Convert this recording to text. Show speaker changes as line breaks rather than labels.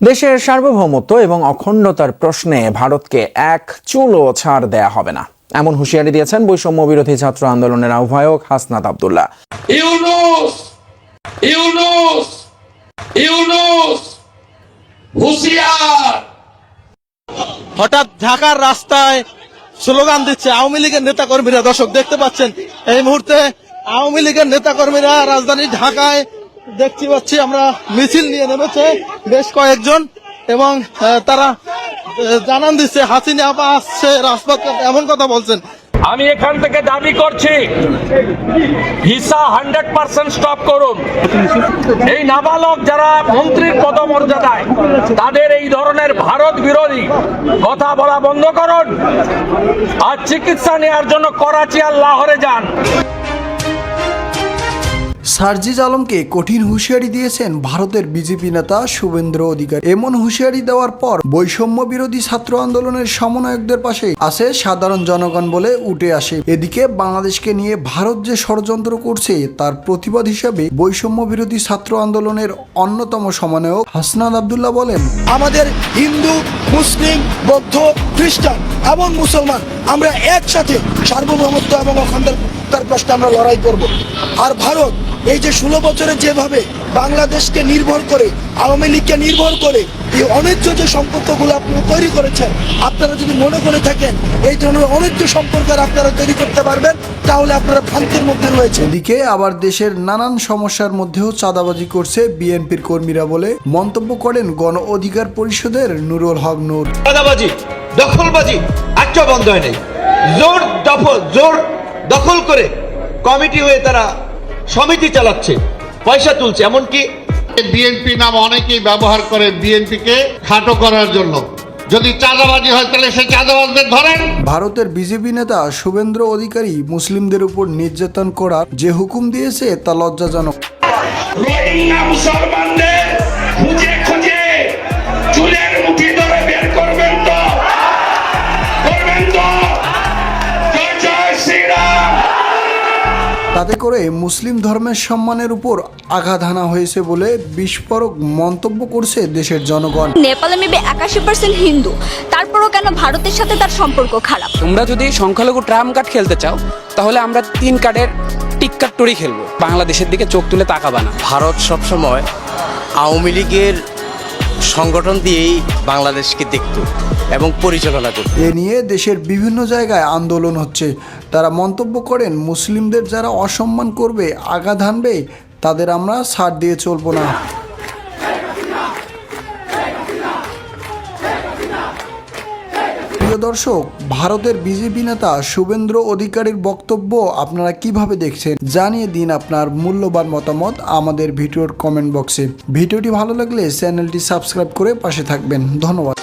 দেশের সার্বভৌমত্ব এবং অখণ্ডতার প্রশ্নে ভারতকে এক চুলও ছাড় দেয়া হবে না। এমন হুঁশিয়ারি দিয়েছেন বৈষম্য বিরোধী ছাত্র আন্দোলনের আহ্বায়ক হাসনাত আবদুল্লাহ।
ইউনুস ইউনুস ইউনুস হুশিয়ার।
হঠাৎ ঢাকার রাস্তায় স্লোগান দিচ্ছে আওয়ামী লীগের নেতা কর্মীরা দর্শক দেখতে পাচ্ছেন এই মুহূর্তে আওয়ামী লীগের নেতা কর্মীরা রাজধানী ঢাকায় দেখতে পাচ্ছি আমরা মিছিল নিয়ে নেমেছে বেশ কয়েকজন এবং তারা জানান দিচ্ছে, হাসিনা আপা আসছে রাজপথ, এমন কথা বলছেন।
আমি এখান থেকে দাবি করছি ভিসা হান্ড্রেড পার্সেন্ট স্টপ করুন। এই নাবালক যারা মন্ত্রীর পদমর্যাদায়, তাদের এই ধরনের ভারত বিরোধী কথা বলা বন্ধ করুন। আর চিকিৎসা নেওয়ার জন্য করাচি আর লাহোরে যান।
সার্জিজ আলমকে কঠিন হুঁশিয়ারি দিয়েছেন ভারতের বিজেপি নেতা শুভেন্দ্র অধিকারী। এমন হুঁশিয়ারি দেওয়ার পর বৈষম্য বিরোধী ছাত্র আন্দোলনের সমন্বয়কদের পাশে আছে সাধারণ জনগণ বলে উঠে আসে। এদিকে বাংলাদেশকে নিয়ে ভারত যে ষড়যন্ত্র করছে, তার প্রতিবাদ হিসাবে বৈষম্য বিরোধী ছাত্র আন্দোলনের অন্যতম সমন্বয়ক হাসনাদ আবদুল্লাহ বলেন,
আমাদের হিন্দু, মুসলিম, বৌদ্ধ, খ্রিস্টান এবং মুসলমান, আমরা একসাথে সার্বভৌমত্ব এবং অখণ্ডতার প্রশ্নে আমরা লড়াই করব। আর ভারত এই যে ষোলো বছরে যেভাবে বাংলাদেশকে নির্ভর করে আওয়ামী লীগকে নির্ভর করে এই অনৈক্য যে সম্পর্কগুলো আপনারা তৈরি করেছেন আপনারা যদি মনে করে থাকেন এই ধরনের অনৈক্য সম্পর্ক আপনারা তৈরি করতে পারবেন তাহলে আপনারা ভ্রান্তির মধ্যে রয়েছে
এদিকে আবার দেশের নানান সমস্যার মধ্যেও চাঁদাবাজি করছে বিএনপির কর্মীরা বলে মন্তব্য করেন গণ অধিকার পরিষদের নুরুল হক নূর।
চাঁদাবাজি দখলবাজি একটা বন্ধ হয় নাই। জোর দখল জোর দখল করে কমিটি হয়ে তারা সমিতি চালাচ্ছে পয়সা তুলছে। এমনকি
বিএনপি নাম অনেকেই ব্যবহার করে বিএনপিকে খাটো করার জন্য। যদি চাঁদাবাজি হয় তাহলে সেই চাঁদাবাজদের ধরেন।
ভারতের বিজেপি নেতা শুভেন্দ্র অধিকারী মুসলিমদের উপর নির্যাতন করার যে হুকুম দিয়েছে তা লজ্জাজনক।
রোহিঙ্গা মুসলমানদের খুঁজে খুঁজে
তাতে করে মুসলিম ধর্মের সম্মানের উপর আঘাত হানা হয়েছে বলে বিস্ফোরক মন্তব্য করছে দেশের জনগণ।
নেপালে মেবি একাশি পার্সেন্ট হিন্দু। তারপরও কেন ভারতের সাথে তার সম্পর্ক খারাপ?
তোমরা যদি সংখ্যালঘু ট্রাম কার্ড খেলতে চাও তাহলে আমরা তিন কার্ডের টিক কার্ড খেলব। বাংলাদেশের দিকে চোখ তুলে তাকাবা না।
ভারত সবসময় আওয়ামী লীগের সংগঠন দিয়েই বাংলাদেশকে দেখত এবং পরিচালনা করত।
এ নিয়ে দেশের বিভিন্ন জায়গায় আন্দোলন হচ্ছে। তারা মন্তব্য করেন, মুসলিমদের যারা অসম্মান করবে, আঘাত হানবে, তাদের আমরা ছাড় দিয়ে চলবো না। দর্শক, ভারতের বিজেপি নেতা শুভেন্দ্র অধিকারীর বক্তব্য আপনারা কীভাবে দেখছেন জানিয়ে দিন আপনার মূল্যবান মতামত আমাদের ভিডিওর কমেন্ট বক্সে। ভিডিওটি ভালো লাগলে চ্যানেলটি সাবস্ক্রাইব করে পাশে থাকবেন। ধন্যবাদ।